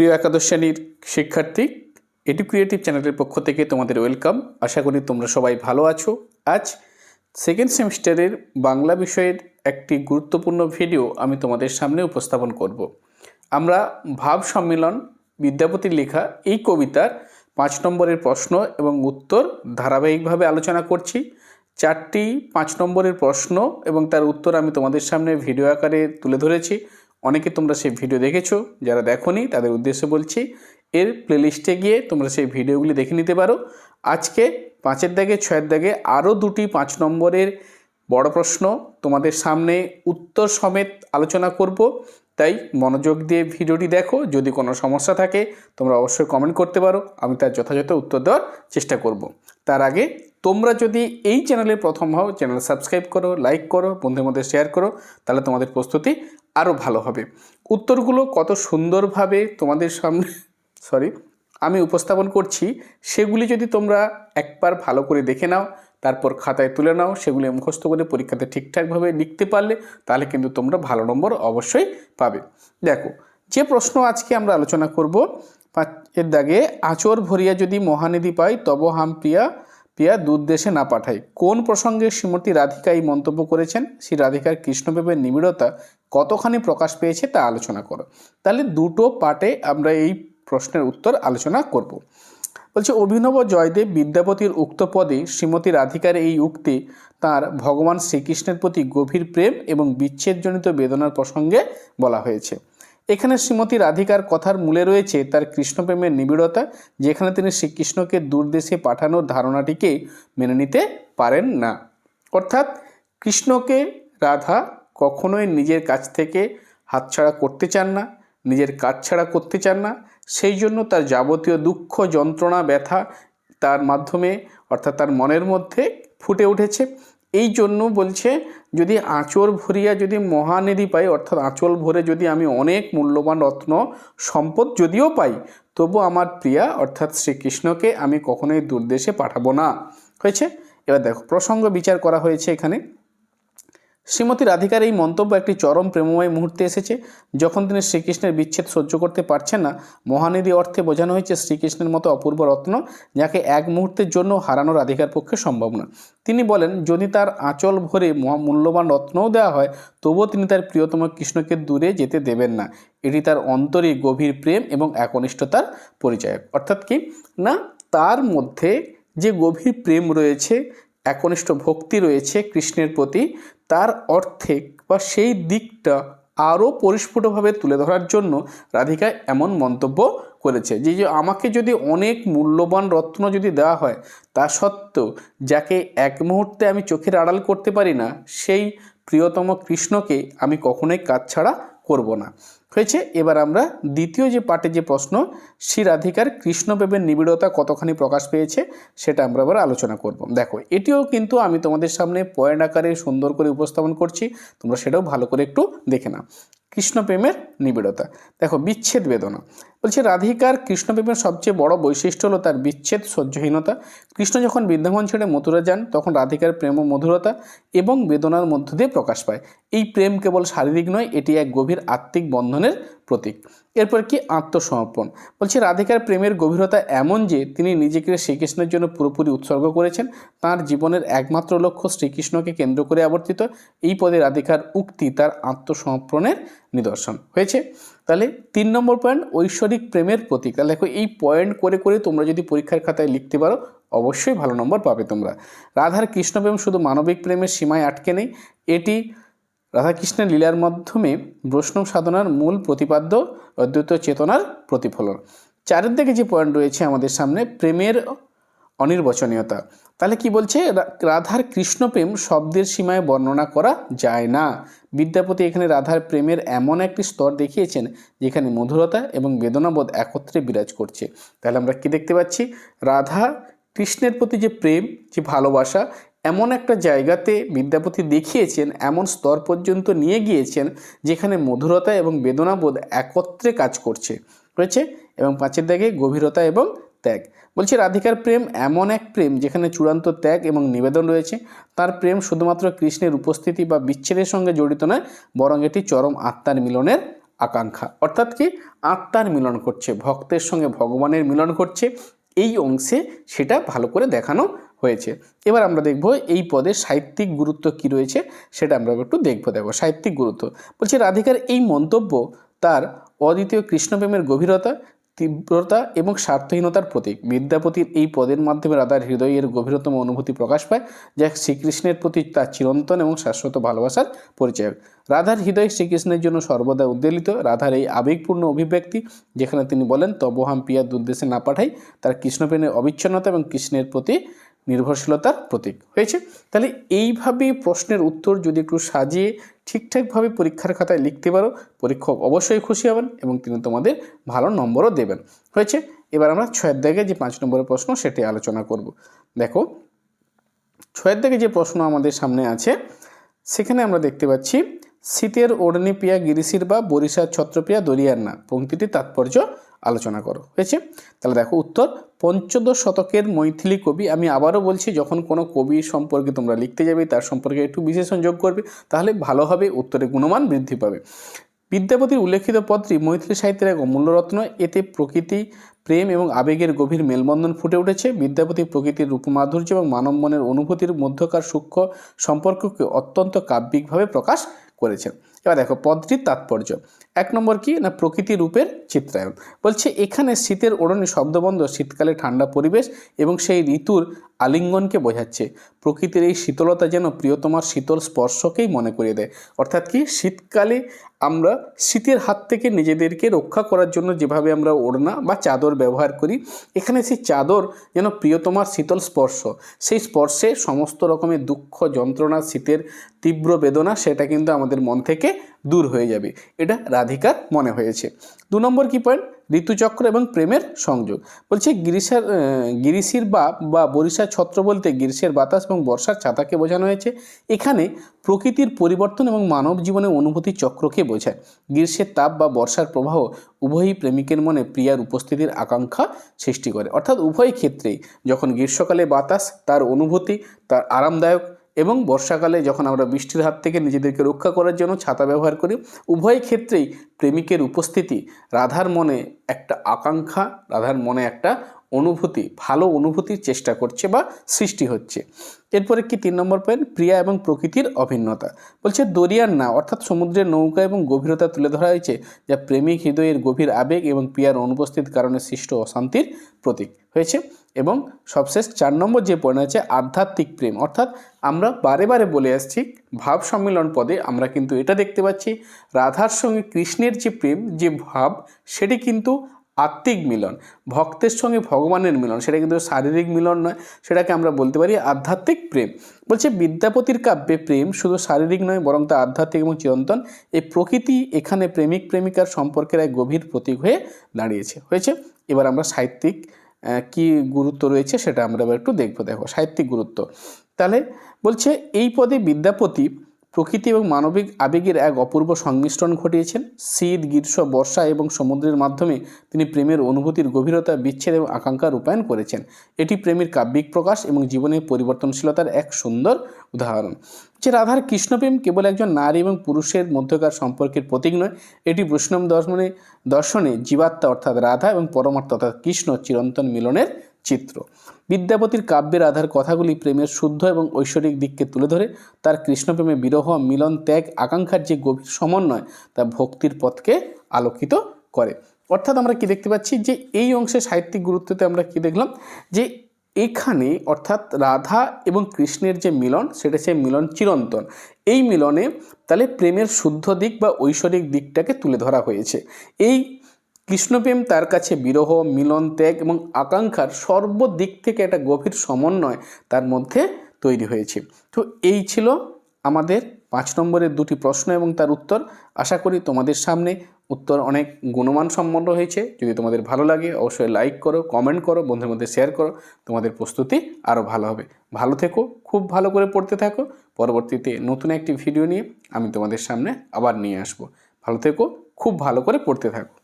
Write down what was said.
প্রিয় একাদশ শ্রেণির শিক্ষার্থী এটি ক্রিয়েটিভ চ্যানেলের পক্ষ থেকে তোমাদের ওয়েলকাম আশা করি তোমরা সবাই ভালো আছো। আজ সেকেন্ড সেমিস্টারের বাংলা বিষয়ের একটি গুরুত্বপূর্ণ ভিডিও আমি তোমাদের সামনে উপস্থাপন করব। আমরা ভাব সম্মেলন, বিদ্যাপতির লেখা, এই কবিতার পাঁচ নম্বরের প্রশ্ন এবং উত্তর ধারাবাহিকভাবে আলোচনা করছি। চারটি পাঁচ নম্বরের প্রশ্ন এবং তার উত্তর আমি তোমাদের সামনে ভিডিও আকারে তুলে ধরেছি। অনেকে তোমরা সেই ভিডিও দেখেছ, যারা দেখোনি, তাদের উদ্দেশ্যে বলছি, এর প্লেলিস্টে গিয়ে তোমরা সেই ভিডিওগুলি দেখে নিতে পারো। আজকে পাঁচের দাগে, ছয়ের দাগে আরও দুটি পাঁচ নম্বরের বড় প্রশ্ন তোমাদের সামনে উত্তর সমেত আলোচনা করব। তাই মনোযোগ দিয়ে ভিডিওটি দেখো, যদি কোনো সমস্যা থাকে, তোমরা অবশ্যই কমেন্ট করতে পারো, আমি তার যথাযথ উত্তর দেওয়ার চেষ্টা করব। তার আগে, তোমরা যদি এই চ্যানেলে প্রথম হও চ্যানেল সাবস্ক্রাইব করো লাইক করো, বন্ধুদের মধ্যে শেয়ার করো, তাহলে তোমাদের প্রস্তুতি আরও ভালো হবে। উত্তরগুলো কত সুন্দরভাবে তোমাদের সামনে সরি আমি উপস্থাপন করছি, সেগুলি যদি তোমরা একবার ভালো করে দেখে নাও, তারপর খাতায় তুলে নাও, সেগুলি মুখস্থ করে পরীক্ষাতে ঠিকঠাকভাবে লিখতে পারলে তাহলে কিন্তু তোমরা ভালো নম্বর অবশ্যই পাবে। দেখো, যে প্রশ্ন আজকে আমরা আলোচনা করব এর দাগে, আচর ভরিয়া যদি মহানিধি পাই, তব হাম প্রিয়া প্রিয়া দূর দেশে না পাঠাই। কোন প্রসঙ্গে শ্রীমতী রাধিকা এই মন্তব্য করেছেন? সেই রাধিকার কৃষ্ণপ্রেমের নিবিড়তা কতখানি প্রকাশ পেয়েছে তা আলোচনা করো। তাহলে দুটো পার্টে আমরা এই প্রশ্নের উত্তর আলোচনা করব। বলছে, অভিনব জয়দেব বিদ্যাপতির উক্ত পদে শ্রীমতী রাধিকার এই উক্তি তার ভগবান শ্রীকৃষ্ণের প্রতি গভীর প্রেম এবং বিচ্ছেদজনিত বেদনার প্রসঙ্গে বলা হয়েছে। এখানে শ্রীমতী রাধিকার কথার মূলে রয়েছে তার কৃষ্ণপ্রেমের নিবিড়তা, যেখানে তিনি শ্রীকৃষ্ণকে দূরদেশে পাঠানোর ধারণাটিকে মেনে নিতে পারেন না। অর্থাৎ কৃষ্ণকে রাধা কখনোই নিজের কাছ থেকে হাতছাড়া করতে চান না, নিজের কাজ ছাড়া করতে চান না। সেই জন্য তার যাবতীয় দুঃখ, যন্ত্রণা, ব্যথা তার মাধ্যমে, অর্থাৎ তার মনের মধ্যে ফুটে উঠেছে। এই জন্য বলছে, যদি আঁচল ভরিয়া যদি মহানিধি পাই, অর্থাৎ আঁচল ভরে যদি আমি অনেক মূল্যবান রত্ন, সম্পদ যদিও পাই, তবু আমার প্রিয়া, অর্থাৎ শ্রীকৃষ্ণকে আমি কখনোই দূরদেশে পাঠাবো না। হয়েছে? এবার দেখো, প্রসঙ্গ বিচার করা হয়েছে এখানে। শ্রীমতী রাধিকার এই মন্তব্য একটি চরম প্রেমময় মুহূর্তে এসেছে। যখন তিনি শ্রীকৃষ্ণের বিচ্ছেদ সহ্য করতে পারছেন না, মহানিধি অর্থে বোঝানো হয়েছে শ্রীকৃষ্ণের মতো অপূর্ব রত্ন, যাকে এক মুহূর্তের জন্য হারানো রাধিকার পক্ষে সম্ভব না তিনি বলেন, যদি তার আঁচল ভরে মূল্যবান রত্নও দেওয়া হয়, তবুও তিনি তার প্রিয়তম কৃষ্ণকে দূরে যেতে দেবেন না। এটি তার অন্তরে গভীর প্রেম এবং একনিষ্ঠতার পরিচয়ক। অর্থাৎ কি? না, তার মধ্যে যে গভীর প্রেম রয়েছে, একনিষ্ঠ ভক্তি রয়েছে কৃষ্ণের প্রতি তার অর্থে বা সেই দিকটা আরও পরিস্ফুটভাবে তুলে ধরার জন্য রাধিকা এমন মন্তব্য করেছে, যে যে, আমাকে যদি অনেক মূল্যবান রত্ন যদি দেওয়া হয়, তা সত্ত্বেও যাকে এক মুহূর্তে আমি চোখের আড়াল করতে পারি না, সেই প্রিয়তম কৃষ্ণকে আমি কখনোই কাজ ছাড়া করব না। হয়েছে। এবার আমরা দ্বিতীয় যে পার্টে যে প্রশ্ন, শ্রী রাধিকার কৃষ্ণপ্রেমের নিবিড়তা কতখানি প্রকাশ পেয়েছে, সেটা আমরা আবার আলোচনা করব। দেখো, এটিও কিন্তু আমি তোমাদের সামনে পয়েন্ট আকারে সুন্দর করে উপস্থাপন করছি, তোমরা সেটাও ভালো করে একটু দেখে নাও। কৃষ্ণপ্রেমের নিবিড়তা। দেখো, বিচ্ছেদ বেদনা। বলছে, রাধিকার কৃষ্ণপ্রেমের সবচেয়ে বড় বৈশিষ্ট্য হলো তার বিচ্ছেদ, সহ্যহীনতা। কৃষ্ণ যখন বৃন্দাবন ছেড়ে মথুরা যান, তখন রাধিকার প্রেম ও মধুরতা এবং বেদনার মধ্য দিয়ে প্রকাশ পায়। এই প্রেম কেবল শারীরিক নয়, এটি এক গভীর আত্মিক বন্ধনের প্রতীক। এরপর কি আত্মসমর্পণ? বলছে, রাধিকার প্রেমের গভীরতা এমন যে, তিনি নিজেকে শ্রীকৃষ্ণের জন্য পুরোপুরি উৎসর্গ করেছেন। তার জীবনের একমাত্র লক্ষ্য শ্রীকৃষ্ণকে কেন্দ্র করে আবর্তিত। এই পদে রাধিকার উক্তি তার আত্মসমর্পণের নিদর্শন। হয়েছে? তাহলে তিন নম্বর পয়েন্ট ঐশ্বরিক প্রেমের প্রতীক। তাহলে দেখো, এই পয়েন্ট করে করে তোমরা যদি পরীক্ষার খাতায় লিখতে পারো, অবশ্যই ভালো নম্বর পাবে তোমরা। রাধার কৃষ্ণপ্রেম শুধু মানবিক প্রেমের সীমায় আটকে নেই। এটি রাধাকৃষ্ণের লীলার মাধ্যমে বৈষ্ণব সাধনার মূল প্রতিপাদ্য অদ্বৈত চেতনার প্রতিফলন। চারের দিকে যে পয়েন্ট রয়েছে আমাদের সামনে, প্রেমের অনির্বচনীয়তা। তাহলে কি বলছে? রাধার কৃষ্ণপ্রেম শব্দের সীমায় বর্ণনা করা যায় না। বিদ্যাপতি এখানে রাধার প্রেমের এমন একটি স্তর দেখিয়েছেন, যেখানে মধুরতা এবং বেদনাবোধ একত্রে বিরাজ করছে। তাহলে আমরা কি দেখতে পাচ্ছি? রাধা কৃষ্ণের প্রতি যে প্রেম, যে ভালোবাসা, এমন একটা জায়গাতে বিদ্যাপতি দেখিয়েছেন, এমন স্তর পর্যন্ত নিয়ে গিয়েছেন, যেখানে মধুরতা এবং বেদনাবোধ একত্রে কাজ করছে। রয়েছে? এবং পাঁচের দাগে গভীরতা এবং ত্যাগ। বলছে, রাধিকার প্রেম এমন এক প্রেম যেখানে চূড়ান্ত ত্যাগ এবং নিবেদন রয়েছে। তার প্রেম শুধুমাত্র কৃষ্ণের উপস্থিতি বা বিচ্ছেদের সঙ্গে জড়িত নয়, বরং এটি চরম আত্মার মিলনের আকাঙ্ক্ষা। অর্থাৎ কি? আত্মার মিলন করছে ভক্তের সঙ্গে ভগবানের মিলন করছে এই অংশে সেটা ভালো করে দেখানো হয়েছে। এবার আমরা দেখব এই পদে সাহিত্যিক গুরুত্ব কি রয়েছে, সেটা আমরা একটু দেখব দেখো সাহিত্যিক গুরুত্ব। বলছে, রাধিকার এই মন্তব্য তার অদ্বিতীয় কৃষ্ণপ্রেমের গভীরতা তীব্রতা এবং স্বার্থহীনতার প্রতীক। বিদ্যাপতির এই পদের মাধ্যমে রাধার হৃদয়ের গভীরতম অনুভূতি প্রকাশ পায়, যা শ্রীকৃষ্ণের প্রতি তার চিরন্তন এবং শাশ্বত ভালোবাসার পরিচয়। রাধার হৃদয় শ্রীকৃষ্ণের জন্য সর্বদা উদ্বেলিত। রাধার এই আবেগপূর্ণ অভিব্যক্তি, যেখানে তিনি বলেন, তবহাম পিয়া দুর্দেশে না পাঠাই, তার কৃষ্ণপ্রেমের অবিচ্ছিন্নতা এবং কৃষ্ণের প্রতি নির্ভরশীলতার প্রতীক। হয়েছে? তাহলে এইভাবে প্রশ্নের উত্তর যদি একটু সাজিয়ে ঠিকঠাকভাবে পরীক্ষার খাতায় লিখতে পারো। পরীক্ষক অবশ্যই খুশি হবেন এবং তিনি তোমাদের ভালো নম্বরও দেবেন। হয়েছে? এবার আমরা ছয়ের দাগে যে পাঁচ নম্বরের প্রশ্ন, সেটি আলোচনা করব। দেখো, ছয়ের দাগে যে প্রশ্ন আমাদের সামনে আছে, সেখানে আমরা দেখতে পাচ্ছি, শীতের ওড়নি পিয়া গিরিশির বা বরিশার ছত্রপিয়া দরিয়ার না পঙ্ক্তিটি তাৎপর্য আলোচনা করো, হয়েছে? তাহলে দেখো উত্তর, পঞ্চদশ শতকের মৈথিলি কবি, আমি আবারও বলছি, যখন কোনো কবি সম্পর্কে তোমরা লিখতে যাবে, তার সম্পর্কে একটু বিশেষণ যোগ করবে, তাহলে ভালোভাবে উত্তরে গুণমান বৃদ্ধি পাবে। বিদ্যাপতির উল্লেখিত পদটি মৈথিলি সাহিত্যের এক অমূল্যরত্ন এতে প্রকৃতি, প্রেম এবং আবেগের গভীর মেলবন্ধন ফুটে উঠেছে। বিদ্যাপতি প্রকৃতির রূপমাধুর্য এবং মানব মনের অনুভূতির মধ্যকার সূক্ষ্ম সম্পর্ককে অত্যন্ত কাব্যিকভাবে প্রকাশ করেছেন। এবার দেখো, পদটির তাৎপর্য। এক নম্বর কি? না, প্রকৃতি রূপের চিত্রায়ন বলছে, এখানে শীতের ওড়নি শব্দবন্ধ শীতকালে ঠান্ডা পরিবেশ এবং সেই ঋতুর আলিঙ্গনকে বোঝাচ্ছে। প্রকৃতির এই শীতলতা যেন প্রিয়তমার শীতল স্পর্শকেই মনে করিয়ে দেয়। অর্থাৎ কি? শীতকালে আমরা শীতের হাত থেকে নিজেদেরকে রক্ষা করার জন্য যেভাবে আমরা ওড়না বা চাদর ব্যবহার করি, এখানে সেই চাদর যেন প্রিয়তমার শীতল স্পর্শ। সেই স্পর্শে সমস্ত রকমের দুঃখ, যন্ত্রণা, শীতের তীব্র বেদনা সেটা কিন্তু আমাদের মন থেকে দূর হয়ে যাবে। এটা রাধিকার মনে হয়েছে। দু নম্বর কি পয়েন্ট ঋতুচক্র এবং প্রেমের সংযোগ। বলছে গিরিশার আহ, বাপ বা বা বরিশার ছত্র বলতে গ্রীষ্মের বাতাস এবং বর্ষার ছাতাকে বোঝানো হয়েছে। এখানে প্রকৃতির পরিবর্তন এবং মানব জীবনের অনুভূতি চক্রকে বোঝায়। গ্রীষ্মের তাপ বা বর্ষার প্রবাহ উভয়ই প্রেমিকের মনে প্রিয়ার উপস্থিতির আকাঙ্ক্ষা সৃষ্টি করে। অর্থাৎ উভয় ক্ষেত্রেই যখন গ্রীষ্মকালে বাতাস তার অনুভূতি তার আরামদায়ক এবং বর্ষাকালে যখন আমরা বৃষ্টির হাত থেকে নিজেদেরকে রক্ষা করার জন্য ছাতা ব্যবহার করি, উভয় ক্ষেত্রেই প্রেমিকের উপস্থিতি রাধার মনে একটা আকাঙ্ক্ষা, রাধার মনে একটা অনুভূতি, ভালো অনুভূতির চেষ্টা করছে বা সৃষ্টি হচ্ছে। এরপরে কি তিন নম্বর পয়েন্ট প্রিয়া এবং প্রকৃতির অভিন্নতা। বলছে দরিয়ার না, অর্থাৎ সমুদ্রের নৌকা এবং গভীরতা তুলে ধরা হয়েছে, যা প্রেমিক হৃদয়ের গভীর আবেগ এবং প্রিয়ার অনুপস্থিত কারণে সৃষ্ট অশান্তির প্রতীক হয়েছে। এবং সবশেষ চার নম্বর যে পয়েন্ট আছে, আধ্যাত্মিক প্রেম, অর্থাৎ আমরা বারে বারে বলে আসছি, ভাব সম্মিলন পদে আমরা কিন্তু এটা দেখতে পাচ্ছি, রাধার সঙ্গে কৃষ্ণের যে প্রেম, যে ভাব, সেটি কিন্তু আত্মিক মিলন, ভক্তের সঙ্গে ভগবানের মিলন, সেটা কিন্তু শারীরিক মিলন নয়, সেটাকে আমরা বলতে পারি আধ্যাত্মিক প্রেম। বলছে বিদ্যাপতির কাব্যে প্রেম শুধু শারীরিক নয়, বরং তা আধ্যাত্মিক এবং চিরন্তন। এই প্রকৃতি এখানে প্রেমিক প্রেমিকার সম্পর্কের এক গভীর প্রতীক হয়ে দাঁড়িয়েছে। হয়েছে? এবার আমরা সাহিত্যিক কি গুরুত্ব রয়েছে সেটা আমরা একটু দেখব। দেখো, সাহিত্যিক গুরুত্ব। তাহলে বলছে এই পদে বিদ্যাপতি প্রকৃতি এবং মানবিক আবেগের এক অপূর্ব সংমিশ্রণ ঘটিয়েছেন। শীত, গ্রীষ্ম, বর্ষা এবং সমুদ্রের মাধ্যমে তিনি প্রেমের অনুভূতির গভীরতা, বিচ্ছেদ এবং আকাঙ্ক্ষা রূপায়ণ করেছেন। এটি প্রেমের কাব্যিক প্রকাশ এবং জীবনের পরিবর্তনশীলতার এক সুন্দর উদাহরণ। যে রাধার কৃষ্ণপ্রেম কেবল একজন নারী এবং পুরুষের মধ্যকার সম্পর্কের প্রতীক নয়, এটি বৈষ্ণব দর্শনে দর্শনে জীবাত্মা অর্থাৎ রাধা এবং পরমাত্মা অর্থাৎ কৃষ্ণ চিরন্তন মিলনের চিত্র। বিদ্যাপতির কাব্যের আধার কথাগুলি প্রেমের শুদ্ধ এবং ঐশ্বরিক দিককে তুলে ধরে, তার কৃষ্ণপ্রেমে বিরহ, মিলন, ত্যাগ, আকাঙ্ক্ষার যে গভীর সমন্বয়, তা ভক্তির পথকে আলোকিত করে। অর্থাৎ আমরা কি দেখতে পাচ্ছি যে এই অংশে সাহিত্যিক গুরুত্বতে আমরা কি দেখলাম? যে এখানে অর্থাৎ রাধা এবং কৃষ্ণের যে মিলন, সেটা সে মিলন চিরন্তন। এই মিলনে তাহলে প্রেমের শুদ্ধ দিক বা ঐশ্বরিক দিকটাকে তুলে ধরা হয়েছে। এই কৃষ্ণপ্রেম তার কাছে বিরহ, মিলন, ত্যাগ এবং আকাঙ্ক্ষার সর্বদিক থেকে একটা গভীর সমন্বয় তার মধ্যে তৈরি হয়েছে। তো এই ছিল আমাদের পাঁচ নম্বরের দুটি প্রশ্ন এবং তার উত্তর। আশা করি তোমাদের সামনে উত্তর অনেক গুণমান সম্পন্ন হয়েছে। যদি তোমাদের ভালো লাগে, অবশ্যই লাইক করো কমেন্ট করো বন্ধুর মধ্যে শেয়ার করো। তোমাদের প্রস্তুতি আরও ভালো হবে। ভালো থেকো, খুব ভালো করে পড়তে থাকো। পরবর্তীতে নতুন একটি ভিডিও নিয়ে আমি তোমাদের সামনে আবার নিয়ে আসব। ভালো থেকো, খুব ভালো করে পড়তে থাকো।